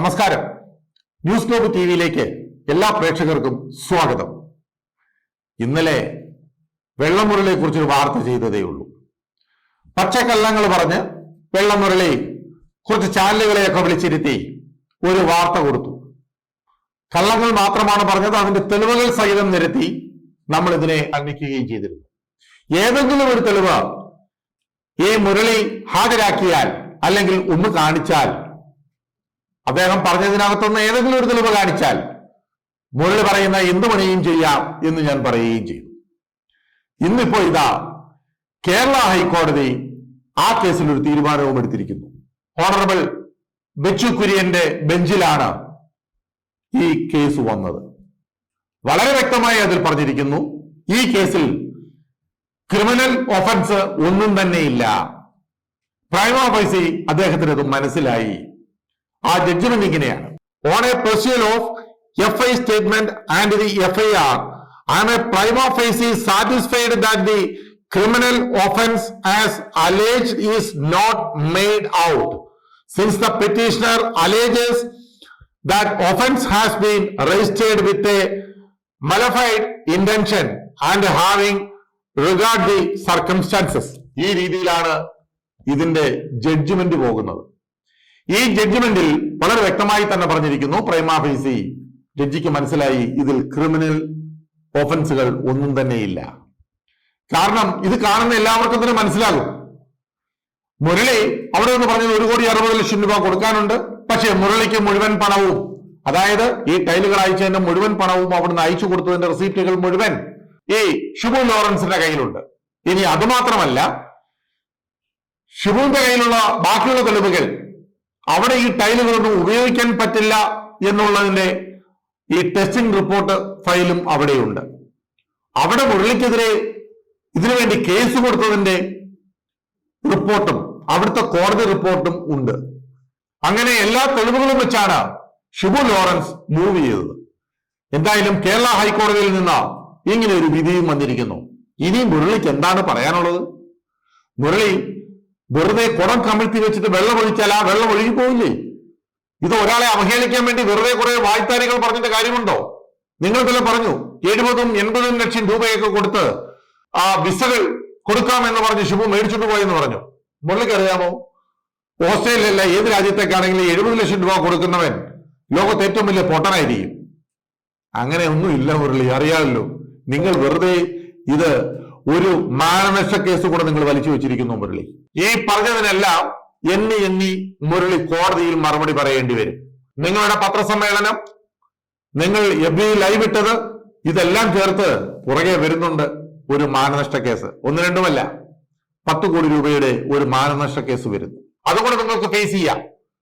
നമസ്കാരം. News globe T വിയിലേക്ക് എല്ലാ പ്രേക്ഷകർക്കും സ്വാഗതം. ഇന്നലെ വെള്ളമുരളിയെ കുറിച്ചൊരു വാർത്ത ചെയ്തതേ ഉള്ളൂ. പച്ചക്കള്ളങ്ങൾ പറഞ്ഞ് വെള്ളമുരളി കുറച്ച് ചാനലുകളെയൊക്കെ വിളിച്ചിരുത്തി ഒരു വാർത്ത കൊടുത്തു. കള്ളങ്ങൾ മാത്രമാണ് പറഞ്ഞത് അതിന്റെ തെളിവുകൾ സഹിതം നിരത്തി നമ്മൾ ഇതിനെ അന്വേഷിക്കുകയും ചെയ്തിരുന്നു. ഏതെങ്കിലും ഒരു തെളിവ് ഈ മുരളി ഹാജരാക്കിയാൽ അല്ലെങ്കിൽ ഒന്ന് കാണിച്ചാൽ അദ്ദേഹം പറഞ്ഞതിനകത്തുനിന്ന് ഏതെങ്കിലും ഒരു തെളിവ് കാണിച്ചാൽ മുരളി പറയുന്ന എന്ത് പണിയും ചെയ്യാം എന്ന് ഞാൻ പറയുകയും ചെയ്തു. ഇന്നിപ്പോ ഇതാ കേരള ഹൈക്കോടതി ആ കേസിൽ ഒരു തീരുമാനവും എടുത്തിരിക്കുന്നു. ഓണറബിൾ ബെച്ചു കുര്യന്റെ ബെഞ്ചിലാണ് ഈ കേസ് വന്നത്. വളരെ വ്യക്തമായി അതിൽ പറഞ്ഞിരിക്കുന്നു ഈ കേസിൽ ക്രിമിനൽ ഒഫൻസ് ഒന്നും തന്നെ ഇല്ല. ഫൈസി അദ്ദേഹത്തിന് അത് മനസ്സിലായി. ആ ജഡ്ജ്മെന്റ് ഇങ്ങനെയാണ്. On a perusal of F I statement and the F I R I am a prima is satisfied that the criminal offence as alleged is not made out since the petitioner alleges that offense has been registered with a mala fide intention and having regard the circumstances. ഈ രീതിയിലാണ് ഇതിന്റെ judgement പോകുന്നത്. ഈ ജഡ്ജ്മെന്റിൽ വളരെ വ്യക്തമായി തന്നെ പറഞ്ഞിരിക്കുന്നു പ്രൈമാഫീസി ജഡ്ജിക്ക് മനസ്സിലായി ഇതിൽ ക്രിമിനൽ ഓഫൻസുകൾ ഒന്നും തന്നെയില്ല. കാരണം ഇത് കാണുന്ന എല്ലാവർക്കും തന്നെ മനസ്സിലാകും. മുരളി അവിടെ നിന്ന് പറഞ്ഞത് ഒരു കോടി അറുപത് ലക്ഷം രൂപ കൊടുക്കാനുണ്ട്. പക്ഷേ മുരളിക്ക് മുഴുവൻ പണവും അതായത് ഈ ടൈലുകൾ അയച്ചതിന്റെ മുഴുവൻ പണവും അവിടുന്ന് അയച്ചു കൊടുത്തതിന്റെ റെസീപ്റ്റുകൾ മുഴുവൻ ഈ ഷിബു ലോറൻസിന്റെ കയ്യിലുണ്ട്. ഇനി അതുമാത്രമല്ല ഷിബുവിന്റെ കയ്യിലുള്ള ബാക്കിയുള്ള തെളിവുകൾ അവിടെ ഈ ടൈലുകളൊന്നും ഉപയോഗിക്കാൻ പറ്റില്ല എന്നുള്ളതിന്റെ ഈ ടെസ്റ്റിംഗ് റിപ്പോർട്ട് ഫയലും അവിടെയുണ്ട്. അവിടെ മുരളിക്കെതിരെ ഇതിനുവേണ്ടി കേസ് കൊടുത്തതിന്റെ റിപ്പോർട്ടും അവിടുത്തെ കോടതി റിപ്പോർട്ടും ഉണ്ട്. അങ്ങനെ എല്ലാ തെളിവുകളും വെച്ചാണ് ഷിബു ലോറൻസ് മൂവ് ചെയ്തത്. എന്തായാലും കേരള ഹൈക്കോടതിയിൽ നിന്ന് ഇങ്ങനെ ഒരു വിധിയും വന്നിരിക്കുന്നു. ഇനി മുരളിക്ക് എന്താണ് പറയാനുള്ളത്? മുരളി വെറുതെ കുടം കമിഴ്ത്തി വെച്ചിട്ട് വെള്ളം ഒഴിച്ചാൽ ആ വെള്ളം ഒഴുകി പോവില്ലേ? ഇത് ഒരാളെ അവഹേളിക്കാൻ വേണ്ടി വെറുതെ കുറെ വായ്ത്താരികൾ പറഞ്ഞിട്ട് കാര്യമുണ്ടോ? നിങ്ങൾ തന്നെ പറഞ്ഞു എഴുപതും എൺപതും ലക്ഷം രൂപയൊക്കെ കൊടുത്ത് ആ വിസകൾ കൊടുക്കാമെന്ന് പറഞ്ഞ് ശുഭ മേടിച്ചിട്ട് പോയെന്ന് പറഞ്ഞു. മുരളിക്ക് അറിയാമോ? ഓസ്ട്രേലിയല്ല ഏത് രാജ്യത്തേക്കാണെങ്കിലും എഴുപത് ലക്ഷം രൂപ കൊടുക്കുന്നവൻ ലോകത്തെ ഏറ്റവും വലിയ പൊട്ടനായിരിക്കും. അങ്ങനെ ഒന്നും ഇല്ല മുരളി അറിയാമല്ലോ. നിങ്ങൾ വെറുതെ ഇത് ഒരു മാനനഷ്ട കേസ് കൂടെ നിങ്ങൾ വലിച്ചു വെച്ചിരിക്കുന്നു മുരളി. ഈ പറഞ്ഞതിനെല്ലാം എണ്ണി എണ്ണി മുരളി കോടതിയിൽ മറുപടി പറയേണ്ടി വരും. നിങ്ങളുടെ പത്രസമ്മേളനം നിങ്ങൾ എബി ലൈവ് ഇട്ടത് ഇതെല്ലാം ചേർത്ത് പുറകെ വരുന്നുണ്ട് ഒരു മാനനഷ്ട കേസ്. ഒന്ന് രണ്ടുമല്ല പത്ത് കോടി രൂപയുടെ ഒരു മാനനഷ്ട കേസ് വരുന്നു. അതുകൊണ്ട് നിങ്ങൾക്ക് ഫേസ് ചെയ്യാം.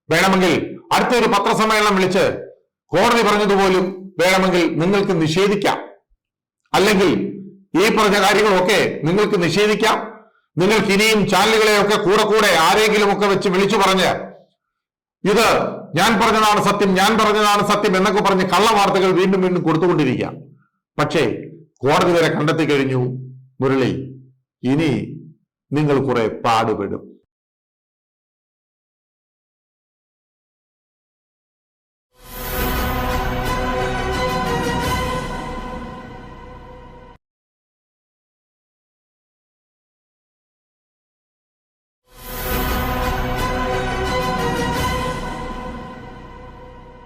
വേണമെങ്കിൽ അടുത്തൊരു പത്രസമ്മേളനം വിളിച്ച് കോടതി പറഞ്ഞതുപോലും വേണമെങ്കിൽ നിങ്ങൾക്ക് നിഷേധിക്കാം. അല്ലെങ്കിൽ ഈ പറഞ്ഞ കാര്യങ്ങളൊക്കെ നിങ്ങൾക്ക് നിഷേധിക്കാം. നിങ്ങൾക്ക് ഇനിയും ചാനലുകളെയൊക്കെ കൂടെ കൂടെ ആരെങ്കിലും ഒക്കെ വെച്ച് വിളിച്ചു പറഞ്ഞ് ഇത് ഞാൻ പറഞ്ഞതാണ് സത്യം ഞാൻ പറഞ്ഞതാണ് സത്യം എന്നൊക്കെ പറഞ്ഞ് കള്ളവാർത്തകൾ വീണ്ടും വീണ്ടും കൊടുത്തുകൊണ്ടിരിക്കാം. പക്ഷേ കോടതി വരെ കണ്ടെത്തി കഴിഞ്ഞു മുരളി. ഇനി നിങ്ങൾ കുറെ പാടുപെടും.